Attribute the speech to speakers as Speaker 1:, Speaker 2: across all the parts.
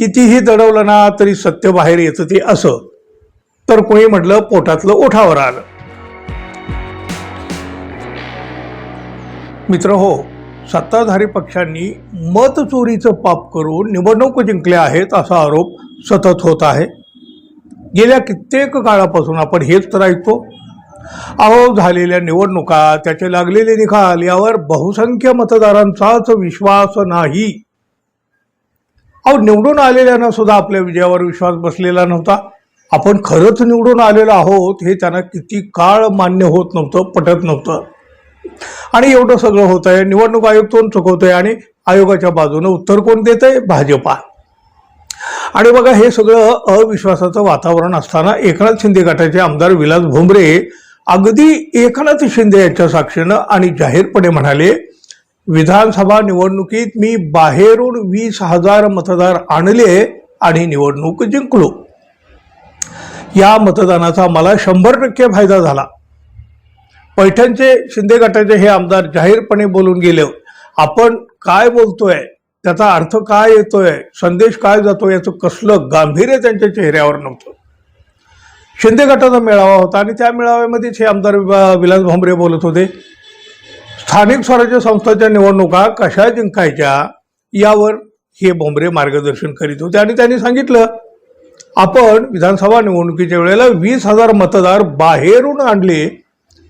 Speaker 1: कितीही दडवलं ना तरी सत्य बाहेर येतं ते असं. तर कोणी म्हटलं पोटातलं ओठावर आलं. मित्र हो सत्ताधारी पक्षांनी मत चोरीचं पाप करून निवडणूक जिंकल्या आहेत असा आरोप सतत होत आहे. गेल्या कित्येक काळापासून आपण हेच तर ऐकतो. अहो झालेल्या निवडणुका त्याचे लागलेले निकाल यावर बहुसंख्य मतदारांचाच विश्वास नाही. अहो निवडून आलेल्यांना सुद्धा आपल्या विजयावर विश्वास बसलेला नव्हता. आपण खरंच निवडून आलेलो आहोत हे त्यांना किती काळ मान्य होत नव्हतं पटत नव्हतं. आणि एवढं सगळं होत आहे निवडणूक आयोग कोण चुकवतोय आणि आयोगाच्या बाजूने उत्तर कोण देत आहे भाजपा. आणि बघा हे सगळं अविश्वासाचं वातावरण असताना एकनाथ शिंदे गटाचे आमदार विलास भुमरे अगदी एकनाथ शिंदे यांच्या साक्षीनं आणि जाहीरपणे म्हणाले विधानसभा निवडणुकीत मी बाहेरून वीस हजार मतदार आणले आणि निवडणूक जिंकलो. या मतदानाचा मला शंभर टक्के फायदा झाला. पैठणचे शिंदे गटाचे हे आमदार जाहीरपणे बोलून गेले आपण काय बोलतोय? त्याचा अर्थ काय येतोय? संदेश काय जातो याचं कसलं गांभीर्य त्यांच्या चेहऱ्यावर नव्हतं. शिंदे गटाचा मेळावा होता आणि त्या मेळाव्यामध्येच हे आमदार विलास भांबरे बोलत होते स्थानिक स्वराज्य संस्थांच्या निवडणुका कशा जिंकायच्या यावर हे भोंबरे मार्गदर्शन करीत होते आणि त्यांनी सांगितलं आपण विधानसभा निवडणुकीच्या वेळेला वीस हजार मतदार बाहेरून आणले.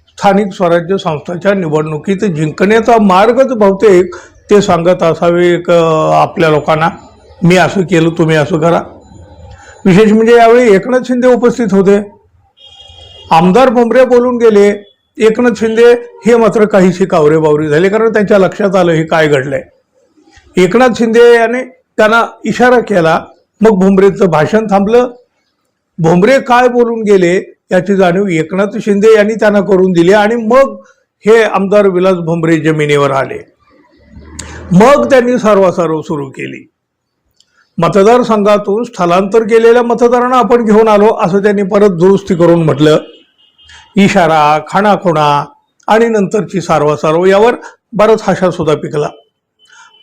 Speaker 1: स्थानिक स्वराज्य संस्थांच्या निवडणुकीत जिंकण्याचा मार्गच बहुतेक ते सांगत असावे एक आपल्या लोकांना. मी असं केलं तुम्ही असं करा. विशेष म्हणजे यावेळी एकनाथ शिंदे उपस्थित होते. आमदार बोंबरे बोलून गेले. एकनाथ शिंदे हे मात्र काहीशी कावरे बावरी झाले कारण त्यांच्या लक्षात आलं हे काय घडलंय. एकनाथ शिंदे याने त्यांना इशारा केला मग भुमरेचं भाषण थांबलं. भुमरे काय बोलून गेले याची जाणीव एकनाथ शिंदे यांनी त्यांना करून दिली आणि मग हे आमदार विलास भुमरे जमिनीवर आले. मग त्यांनी सर्वासर्व सुरू केली. मतदारसंघातून स्थलांतर केलेल्या मतदारांना आपण घेऊन आलो असं त्यांनी परत दुरुस्ती करून म्हटलं. इशारा खाणाखुणा आणि नंतरची सारवासारव यावर बराच हाशा सुद्धा पिकला.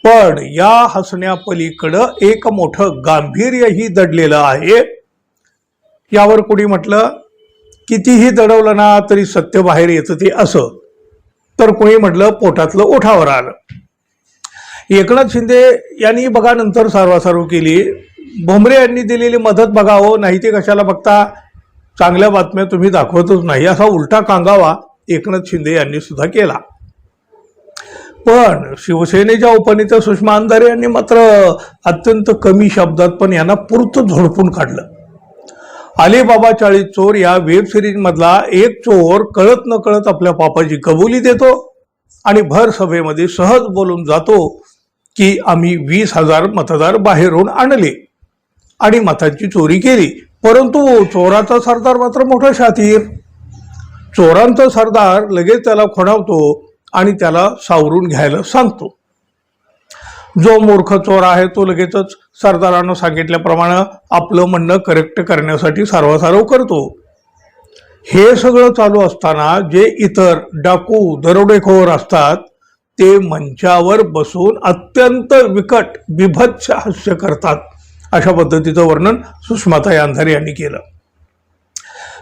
Speaker 1: पण या हसण्यापलीकडं एक मोठं गांभीर्यही दडलेलं आहे. यावर कोणी म्हटलं कितीही दडवलं ना तरी सत्य बाहेर येतं ते असं. तर कोणी म्हटलं पोटातलं ओठावर आलं. एकनाथ शिंदे यांनी बघा नंतर सारवासारव केली. भोमरे यांनी दिलेली मदत बघावं नाही ते कशाला बघता? चांगल्या बातम्या तुम्ही दाखवतच नाही. असा उलटा कांगावा एकनाथ शिंदे यांनी सुद्धा केला. पण शिवसेनेच्या उपनेत्या सुषमा अंधारे यांनी मात्र अत्यंत कमी शब्दात पण यांना पुरतं झोडपून काढलं. अलीबाबा चाळीस चोर या वेब सिरीजमधला एक चोर कळत न कळत आपल्या पापाची कबुली देतो आणि भर सभेमध्ये सहज बोलून जातो की आम्ही वीस हजार मतदार बाहेरून आणले आणि मतांची चोरी केली. परंतु चोराचा सरदार मात्र मोठा शातीर. चोरांचा सरदार लगेच त्याला खुणावतो आणि त्याला सावरून घ्यायला सांगतो. जो मूर्ख चोर आहे तो लगेचच सरदारानं सांगितल्याप्रमाणे आपलं म्हणणं करेक्ट करण्यासाठी सारवासारव करतो. हे सगळं चालू असताना जे इतर डाकू दरोडेखोर असतात ते मंचावर बसून अत्यंत विकट बिभत्स हास्य करतात. अशा पद्धतीचं वर्णन सुषमाता अंधारे यांनी केलं.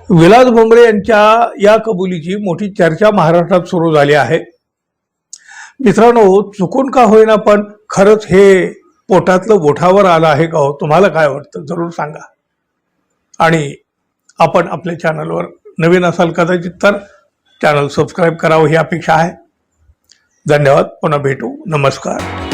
Speaker 1: विलास भोंगरे यांच्या या कबुलीची मोठी चर्चा महाराष्ट्रात सुरू झाली आहे. मित्रांनो चुकून का होईना पण खरंच हे पोटातलं बोठावर आलं आहे का हो तुम्हाला काय वाटतं? जरूर सांगा. आणि आपण आपल्या चॅनलवर नवीन असाल कदाचित तर चॅनल सबस्क्राईब करावं ही अपेक्षा आहे. धन्यवाद. पुन्हा भेटू. नमस्कार.